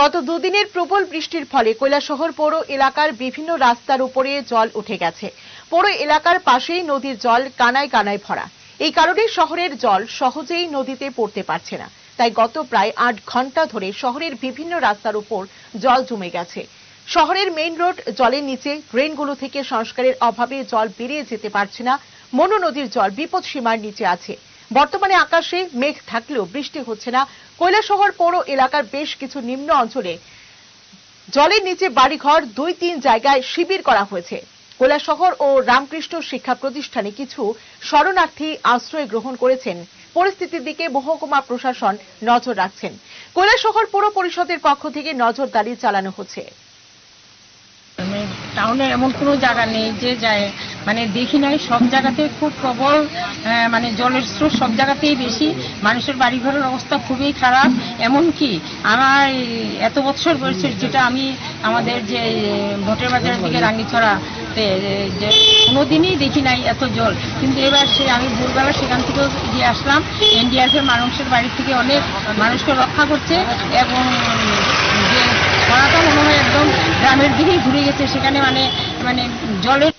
গত দুদিনের প্রবল বৃষ্টির ফলে কৈলাসহর পৌর এলাকার বিভিন্ন রাস্তার উপরে জল উঠে গেছে। পৌর এলাকার পাশেই নদীর জল কানায় কানায় ভরা। এই কারণে শহরের জল সহজেই নদীতে পড়তে পারছে না। তাই গত প্রায় আট ঘণ্টা ধরে শহরের বিভিন্ন রাস্তার উপর জল জমে গেছে। শহরের মেইন রোড জলের নিচে ড্রেনগুলো থেকে সংস্কারের অভাবে জল বেরিয়ে যেতে পারছে না। মনু নদীর জল বিপদ সীমার নিচে আছে। বর্তমানে আকাশে মেঘ থাকলেও বৃষ্টি হচ্ছে না। কৈলাসহর পৌর এলাকার বেশ কিছু নিম্ন অঞ্চলে জলের নিচে বাড়িঘর দুই তিন জায়গায় শিবির করা হয়েছে। কৈলাসহর ও রামকৃষ্ণ শিক্ষা প্রতিষ্ঠানে কিছু শরণার্থী আশ্রয় গ্রহণ করেছেন। পরিস্থিতির দিকে মহকুমা প্রশাসন নজর রাখছেন। কৈলাসহর পৌর পরিষদের পক্ষ থেকে নজরদারি চালানো হচ্ছে। টাউনে এমন কোনো জায়গা নেই যে যায় মানে দেখি নাই, সব জায়গাতে খুব প্রবল মানে জলের স্রোত সব জায়গাতেই বেশি। মানুষের বাড়িঘরের অবস্থা খুবই খারাপ। এমনকি আমার এত বছর বয়সের যেটা আমি আমাদের যে, ভোটের বাজারের দিকে রাঙ্গিছড়া যে কোনোদিনই দেখি নাই এত জল। কিন্তু এবার সে, আমি ভোরবেলা সেখান থেকেও গিয়ে আসলাম। এনডিআরএফের মানুষের বাড়ি থেকে অনেক মানুষকে রক্ষা করছে এবং, যে খরাটা মনে হয় একদম গ্রামের দিকেই ঘুরে গেছে। সেখানে মানে মানে জলের